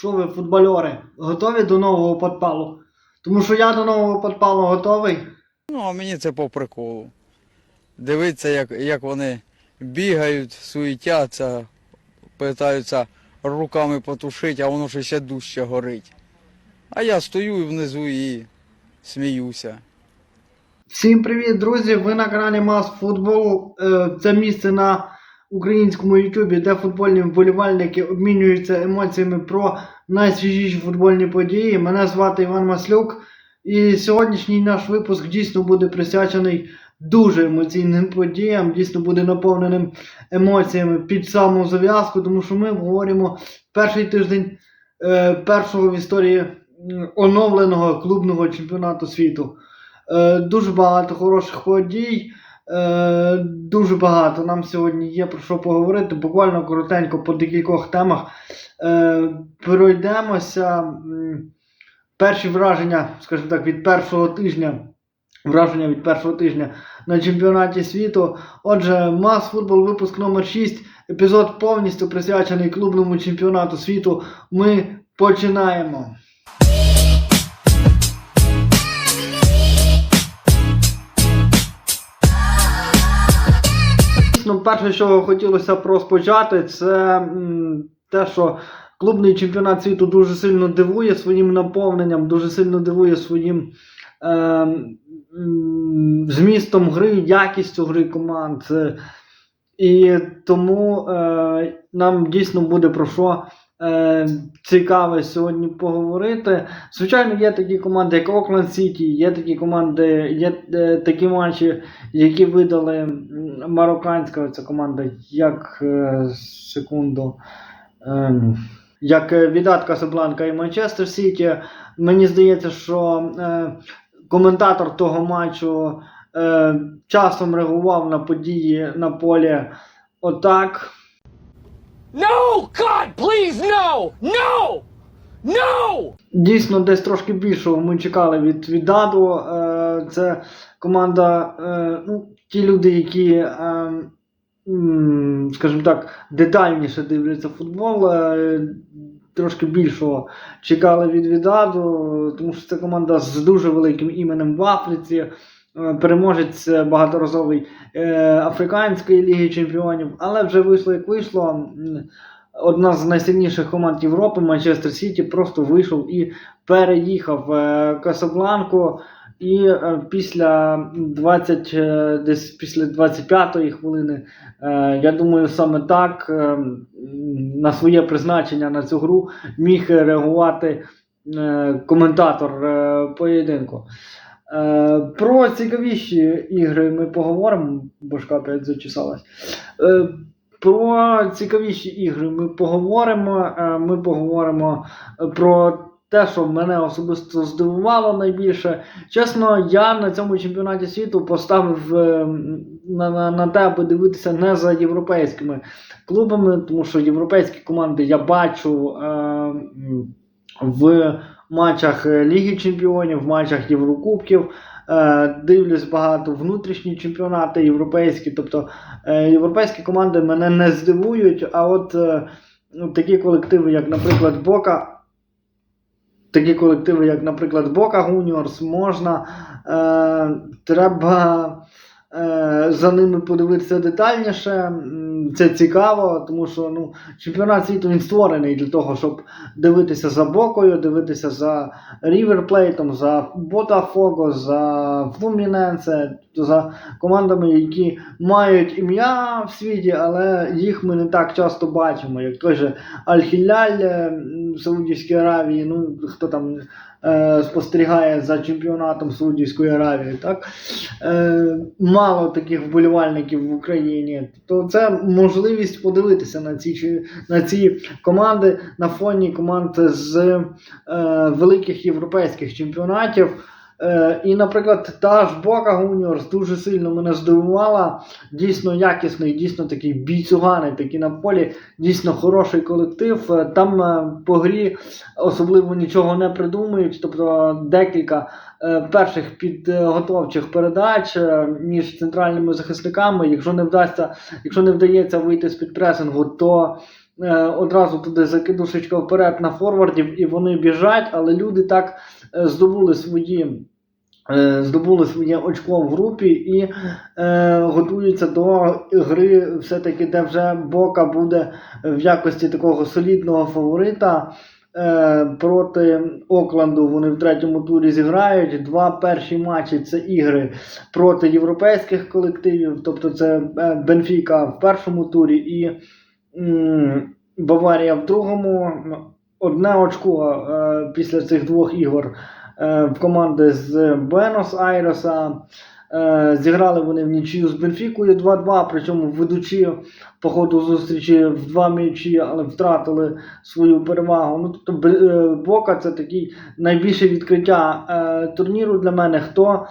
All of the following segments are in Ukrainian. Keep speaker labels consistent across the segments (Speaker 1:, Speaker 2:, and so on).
Speaker 1: Що ви, футбольори, готові до нового підпалу? Тому що я до нового підпалу готовий.
Speaker 2: Ну, а мені це по приколу. Дивитися, як, як вони бігають, суетяться, питаються руками потушити, а воно ще ще дужче горить. А я стою внизу і сміюся.
Speaker 1: Всім привіт, друзі! Ви на каналі Мас Футбол. Е, Це місце на українському Ютубі, де футбольні вболівальники обмінюються емоціями про найсвіжіші футбольні події. Мене звати Іван Маслюк. І сьогоднішній наш випуск дійсно буде присвячений дуже емоційним подіям, дійсно буде наповненим емоціями під саму зав'язку, тому що ми говоримо перший тиждень е, першого в історії оновленого клубного чемпіонату світу. Е, Дуже багато хороших подій. Е, Дуже багато нам сьогодні є про що поговорити. Буквально коротенько по декількох темах. Е, Пройдемося. Перші враження, скажімо так, від першого тижня. Враження від першого тижня на чемпіонаті світу. Отже, Мас Футбол, випуск номер 6, епізод повністю присвячений клубному чемпіонату світу. Ми починаємо. Дійсно, перше, що хотілося б розпочати, це те, що клубний чемпіонат світу дуже сильно дивує своїм наповненням, дуже сильно дивує своїм е, змістом гри, якістю гри команд. І тому е, нам дійсно буде про що е, цікаве сьогодні поговорити. Звичайно, є такі команди, як Окленд Сіті, є такі команди, є е, такі матчі, які видали марокканська ця команда, як е, секунду. ем, як е, Відат Касабланка і Манчестер Сіті. Мені здається, що е, коментатор того матчу е, часом реагував на події на полі отак.
Speaker 3: No! God, please, no! No! No!
Speaker 1: Дійсно, десь трошки більшого ми чекали від Відаду. Е, це команда, е, ну, ті люди, які, е, скажімо так, детальніше дивляться футбол. Трошки більшого чекали від Відаду, тому що це команда з дуже великим іменем в Африці. Е, Переможець е, багаторазовий е, Африканської ліги чемпіонів, але вже вийшло як вийшло. Одна з найсильніших команд Європи, Манчестер Сіті, просто вийшов і переїхав Касабланку. І після 20, е, десь після 25-ї хвилини, я думаю, саме так на своє призначення на цю гру міг реагувати коментатор поєдинку. Е, Про цікавіші ігри ми поговоримо. Бошка опять зачесалась. Е, Про цікавіші ігри ми поговоримо. Е, Ми поговоримо про те, що мене особисто здивувало найбільше. Чесно, я на цьому чемпіонаті світу поставив на, на, на те, аби дивитися не за європейськими клубами, тому що європейські команди я бачу е, в матчах е, Ліги Чемпіонів, матчах Єврокубків. Е, Дивлюсь багато внутрішні чемпіонати європейські. Тобто е, європейські команди мене не здивують, а от ну, такі колективи, як, наприклад, Бока. Такі колективи, як, наприклад, Бока Гуніорс, можна. Треба за ними подивитися детальніше. Це цікаво, тому що ну, чемпіонат світу він створений для того, щоб дивитися за Бокою, дивитися за Ріверплейтом, за Ботафого, за Флуміненсе, за командами, які мають ім'я в світі, але їх ми не так часто бачимо, як той же Аль-Хіляль е, Саудівській Аравії, ну хто там е, спостерігає за чемпіонатом Саудівської Аравії, так? Е, мало таких вболівальників в Україні. То це можливість подивитися на ці, на ці команди на фоні команд з е, великих європейських чемпіонатів. Е, і, наприклад, та ж Бока Гуніорс дуже сильно мене здивувала. Дійсно якісний, дійсно такий бійцюганий, такий на полі, дійсно хороший колектив. Е, Там е, по грі особливо нічого не придумують. Тобто декілька перших підготовчих передач між центральними захисниками. Якщо не вдасться, якщо не вдається вийти з підпресингу, то е, одразу туди закидушечка вперед на форвардів, і вони біжать, але люди так е, здобули свої. е, Здобули своє очко в групі і е, готуються до гри, все-таки, де вже Бока буде в якості такого солідного фаворита. Е, проти Окленду вони в третьому турі зіграють. Два перші матчі це ігри проти європейських колективів, тобто це е, Бенфіка в першому турі і Баварія в другому. Одне очко е, після цих двох ігор е, в команди з Буенос Айреса. Е, зіграли вони в нічию з Бенфікою 2-2, причому ведучи по ходу зустрічі в два м'ячі, але втратили свою перевагу. Ну, тобто е, Бока це такий найбільше відкриття е, турніру для мене. Хто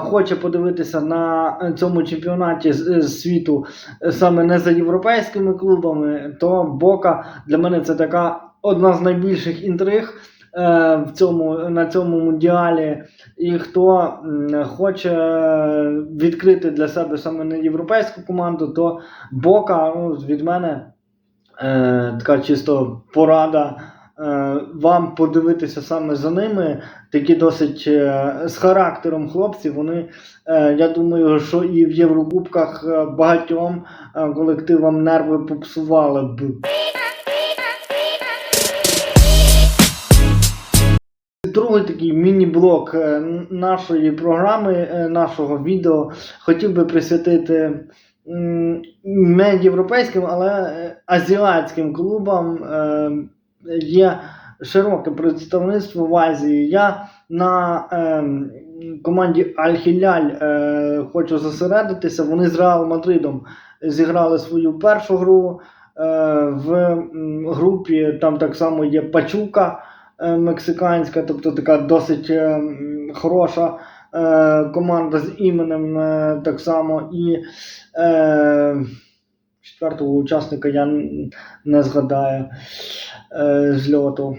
Speaker 1: хоче подивитися на цьому чемпіонаті світу саме не за європейськими клубами, то Бока для мене це така одна з найбільших інтриг. Е, В цьому на цьому мундіалі, і хто хоче е, відкрити для себе саме не європейську команду, то Бока ну, від мене е, така чисто порада вам подивитися саме за ними. Такі досить з характером хлопці. Вони, я думаю, що і в Єврокубках багатьом колективам нерви попсували б. Другий такий міні-блок е, нашої програми, е, нашого відео хотів би присвятити не європейським, але е, азіатським клубам. Є широке представництво в Азії. Я на команді Аль-Хіляль хочу зосередитися. Вони з Реал Мадридом зіграли свою першу гру. В групі там так само є Пачука мексиканська, тобто така досить е, хороша е, команда з іменем е, так само. І е, четвертого учасника я не згадаю е, зльоту.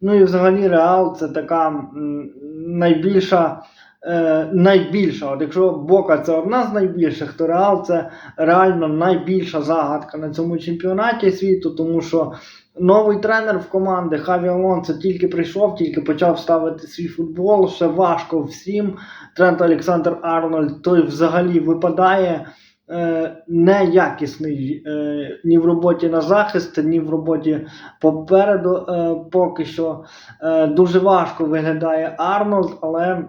Speaker 1: Ну і взагалі Реал це така найбільша. Е, найбільша, от якщо Бока це одна з найбільших, то Реал це реально найбільша загадка на цьому чемпіонаті світу, тому що новий тренер в команди Хаві Алонсо тільки прийшов, тільки почав ставити свій футбол. Ще важко всім. Трент Олександр Арнольд той взагалі випадає. е, Неякісний е, ні в роботі на захист, ні в роботі попереду е, поки що. Е, Дуже важко виглядає Арнольд, але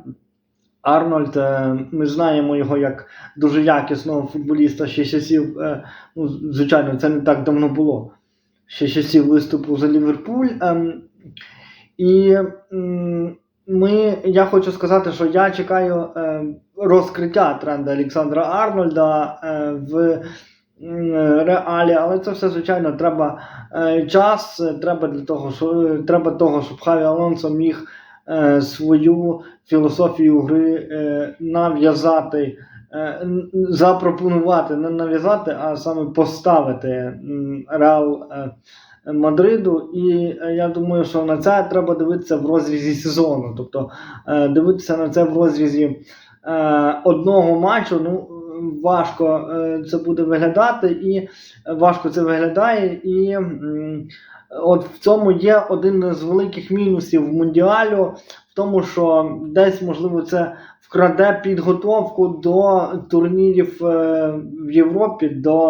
Speaker 1: Арнольд, е, ми знаємо його як дуже якісного футболіста ще часів. е, Ну, звичайно, це не так давно було. Ще часів виступу за Ліверпуль. Ем, І ми, я хочу сказати, що я чекаю е, розкриття тренда Олександра Арнольда е, в реалі, але це все, звичайно, треба е, час, треба для того, що треба того, щоб Хаві Алонсо міг е, свою філософію гри нав'язати, запропонувати, не нав'язати, а саме поставити Реал е, Мадриду. І е, я думаю, що на це треба дивитися в розрізі сезону. Тобто е, дивитися на це в розрізі е, одного матчу. Ну, важко е, це буде виглядати, і важко це виглядає. І от в цьому є один з великих мінусів Мундіалю, в тому, що десь, можливо, це вкраде підготовку до турнірів е, в Європі, до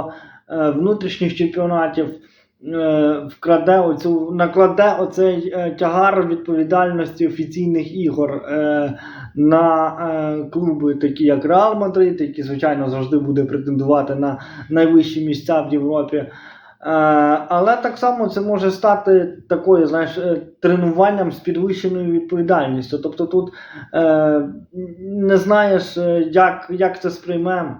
Speaker 1: е, внутрішніх чемпіонатів. е, Вкраде оцю, накладе оцей тягар відповідальності офіційних ігор на клуби, такі як Реал Мадрид, які, звичайно, завжди буде претендувати на найвищі місця в Європі. Е, але так само це може стати такою, знаєш, е, тренуванням з підвищеною відповідальністю. Тобто тут е, не знаєш, е, як, як це сприйме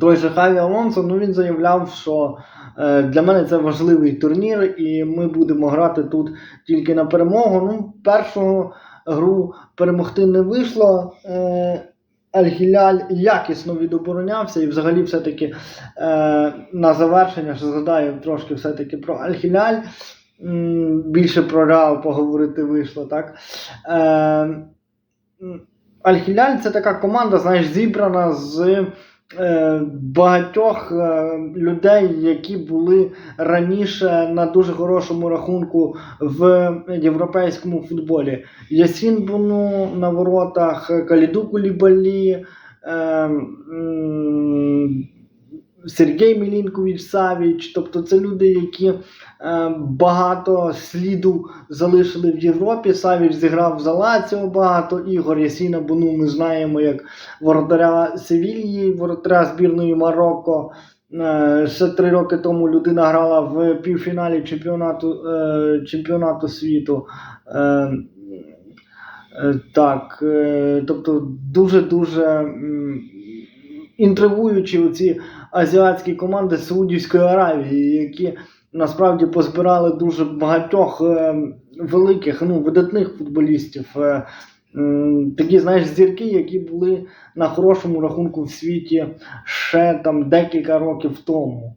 Speaker 1: той же Хаві Алонсо, ну він заявляв, що е, для мене це важливий турнір, і ми будемо грати тут тільки на перемогу. Ну, першу гру перемогти не вийшло. Е, Аль-Хіляль якісно відоборонявся, і взагалі все-таки е, на завершення що згадаю трошки все-таки про Аль-Гіляль. Більше про Реал поговорити вийшло, так? Е, Аль-Хіляль це така команда, знаєш, зібрана з багатьох е, людей, які були раніше на дуже хорошому рахунку в європейському футболі. Ясін Буну на воротах, Каліду Кулібалі, е, Сергій Мілінкович Савіч. Тобто це люди, які е, багато сліду залишили в Європі. Савіч зіграв за Лаціо багато ігор. Ясіна Буну ми знаємо як воротаря Севільї, воротаря збірної Марокко. Е, Ще три роки тому людина грала в півфіналі чемпіонату, е, чемпіонату світу. Так, тобто дуже-дуже інтригуючі оці азіатські команди Саудівської Аравії, які насправді позбирали дуже багатьох е, великих, ну, видатних футболістів. Е, такі, знаєш, зірки, які були на хорошому рахунку в світі ще там декілька років тому.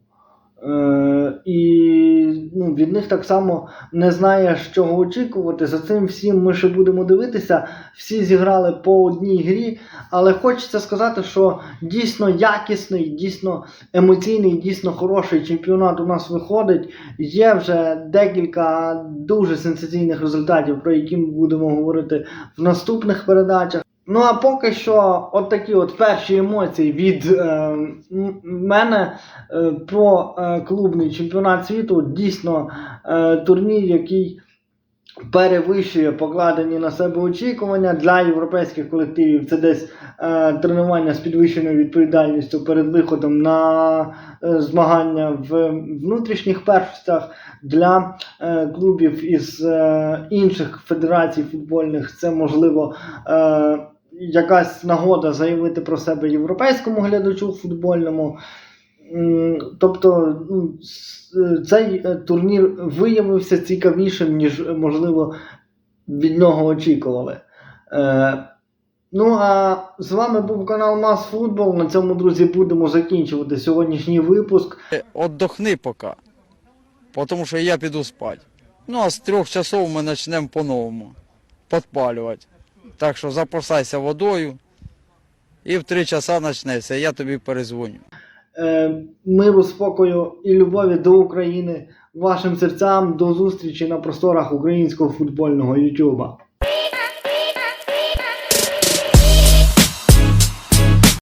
Speaker 1: Е, і ну, від них так само не знаєш, чого очікувати. За цим всім ми ще будемо дивитися. Всі зіграли по одній грі, але хочеться сказати, що дійсно якісний, дійсно емоційний, дійсно хороший чемпіонат у нас виходить. Є вже декілька дуже сенсаційних результатів, про які ми будемо говорити в наступних передачах. Ну а поки що, от такі от перші емоції від е, мене е, про е, клубний чемпіонат світу. Дійсно е, турнір, який перевищує покладені на себе очікування для європейських колективів. Це десь е, тренування з підвищеною відповідальністю перед виходом на е, змагання в внутрішніх першостях для е, клубів із е, інших федерацій футбольних. Це можливо. Е, Якась нагода заявити про себе європейському глядачу футбольному. Тобто ну, е, цей е, турнір виявився цікавішим, ніж, е, можливо, від нього очікували. Ну а з вами був канал Мас Футбол. На цьому, друзі, будемо закінчувати сьогоднішній випуск.
Speaker 2: Отдохни поки. Тому що я піду спати. Ну а з трьох часов ми почнемо по-новому підпалювати. Так що запасайся водою і в три часа почнеться. Я тобі перезвоню.
Speaker 1: Е, миру, спокою і любові до України, вашим серцям, до зустрічі на просторах українського футбольного Ютуба.